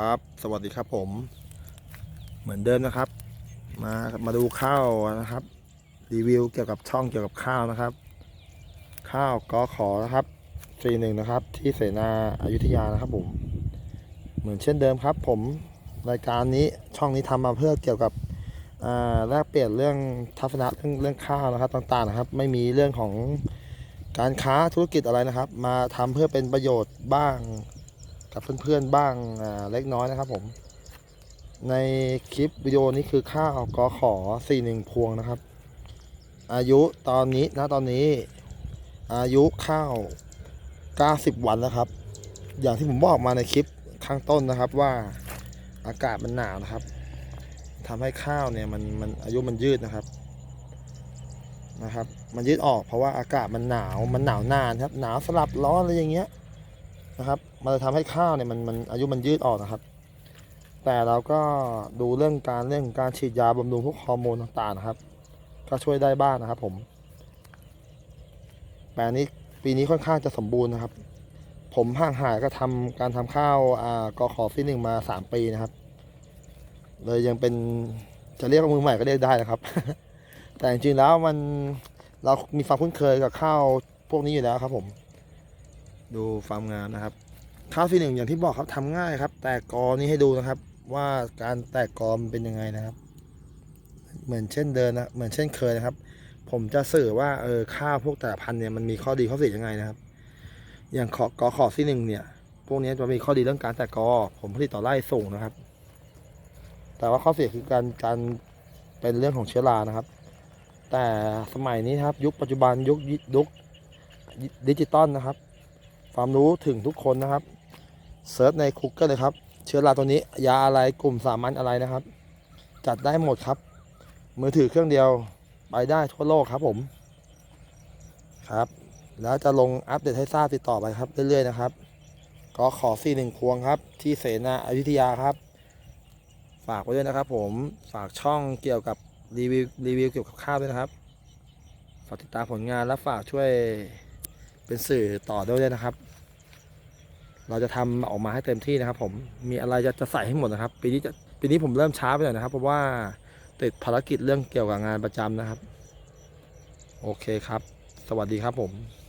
ครับ สวัสดีครับผม เหมือนเดิมนะครับ มามาดูข้าวนะครับ รีวิวเกี่ยวกับช่องเกี่ยวกับข้าวนะครับ ข้าวกอขอนะครับสีหนึ่งนะครับ ที่เสนาอายุทยานะครับผม เหมือนเช่นเดิมครับ ผมรายการนี้ช่องนี้ทำมาเพื่อเกี่ยวกับแลกเปลี่ยนเรื่องทัศนะเรื่องเรื่องข้าวนะครับต่างๆนะครับ ไม่มีเรื่องของการค้าธุรกิจอะไรนะครับ มาทำเพื่อเป็นประโยชน์บ้าง กับเพื่อนๆบ้างเล็กน้อยนะครับผม ในคลิปวิดีโอนี้คือข้าวกอขอ41พวงนะครับ อายุตอนนี้นะตอนนี้ อายุข้าว90วันแล้วครับ อย่างที่ผมบอกมาในคลิปข้างต้นนะครับว่าอากาศมันหนาวนะครับทำให้ข้าวเนี่ยมันมันอายุมันยืดนะครับนะครับ มันยืดออกเพราะว่าอากาศมันหนาวมันหนาวนานครับ หนาวสลับร้อนอะไรอย่างเงี้ย นะครับ มันจะทำให้ข้าวเนี่ยมันมันอายุมันยืดออกนะครับ แต่เราก็ดูเรื่องการเรื่องการฉีดยาบำรุงพวกฮอร์โมนต่างๆนะครับ ก็ช่วยได้บ้างนะครับ ผม แปลงนี้ปีนี้ค่อนข้างจะสมบูรณ์นะครับ ผมห่างหายก็ทำการทำข้าวอ่ากอขอฟีหนึ่งมาสามปีนะครับ เลยยังเป็นจะเรียกว่ามือใหม่ก็เรียกได้นะครับ แต่จริงๆแล้วมันเรามีความคุ้นเคยกับข้าวพวกนี้อยู่แล้วครับผม ดูความงามนะครับข้าวฟีหนึ่งอย่างที่บอกครับทำง่ายครับ แตกกอนี้ให้ดูนะครับ ว่าการแตกกอมเป็นยังไงนะครับ เหมือนเช่นเดินนะเหมือนเช่นเคยนะครับ ผมจะสื่อว่าเออข้าวพวกแต่ละพันเนี่ยมันมีข้อดีข้อเสียยังไงนะครับ อย่างขอกอขอที่หนึ่งเนี่ย พวกนี้จะมีข้อดีเรื่องการแตกกอผลผลิตต่อไร่สูงนะครับ แต่ว่าข้อเสียคือการการเป็นเรื่องของเชื้อรานะครับ แต่สมัยนี้ครับ ยุคปัจจุบันยุคยุคดิจิตอลนะครับ ความรู้ถึงทุกคนนะครับเซิร์ชในคุกกอร์เลยครับ เชื้อราตัวนี้ยาอะไรกลุ่มสามัญอะไรนะครับ จัดได้หมดครับ มือถือเครื่องเดียวไปได้ทั่วโลกครับผมครับ แล้วจะลงอัปเดตให้ทราบติดต่อไปครับ เรื่อยๆนะครับ ก็ขอสี่หนึ่งพวงครับ ที่เสนาอายุทยาครับ ฝากไว้ด้วยนะครับ ผมฝากช่องเกี่ยวกับรีวิวรีวิวเกี่ยวกับข้าวด้วยนะครับ ฝากติดตามผลงานและฝากช่วย เป็นสื่อต่อด้วยนะครับ เราจะทำออกมาให้เต็มที่นะครับ ผมมีอะไรจะจะใส่ให้หมดนะครับ ปีนี้จะปีนี้ผมเริ่มช้าไปหน่อยนะครับ เพราะว่าติดภารกิจเรื่องเกี่ยวกับงานประจำนะครับ โอเคครับ สวัสดีครับผม